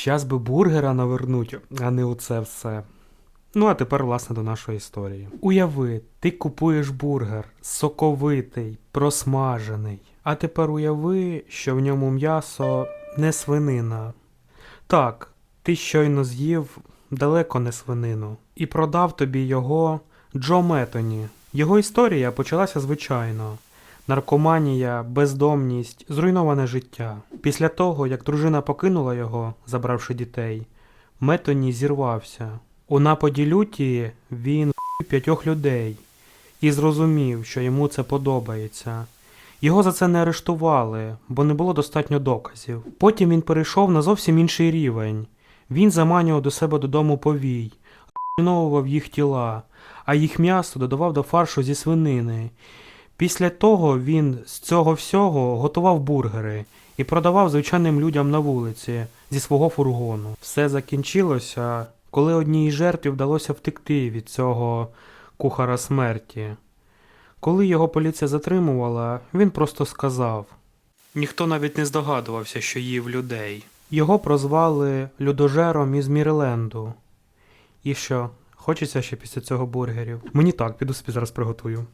Щас би бургера навернуть, а не оце все. Ну, а тепер, власне, до нашої історії. Уяви, ти купуєш бургер, соковитий, просмажений. А тепер уяви, що в ньому м'ясо не свинина. Так, ти щойно з'їв далеко не свинину. І продав тобі його Джо Метоні. Його історія почалася звичайно. Наркоманія, бездомність, зруйноване життя. Після того, як дружина покинула його, забравши дітей, Метоні зірвався. У нападі люті він п'ятьох людей і зрозумів, що йому це подобається. Його за це не арештували, бо не було достатньо доказів. Потім він перейшов на зовсім інший рівень. Він заманював до себе додому повій, руйновував їх тіла, а їх м'ясо додавав до фаршу зі свинини. Після того він з цього всього готував бургери і продавав звичайним людям на вулиці зі свого фургону. Все закінчилося, коли одній жертві вдалося втекти від цього кухара смерті. Коли його поліція затримувала, він просто сказав. Ніхто навіть не здогадувався, що їв людей. Його прозвали людожером із Мірленду. І що, хочеться ще після цього бургерів? Мені так, піду собі зараз приготую.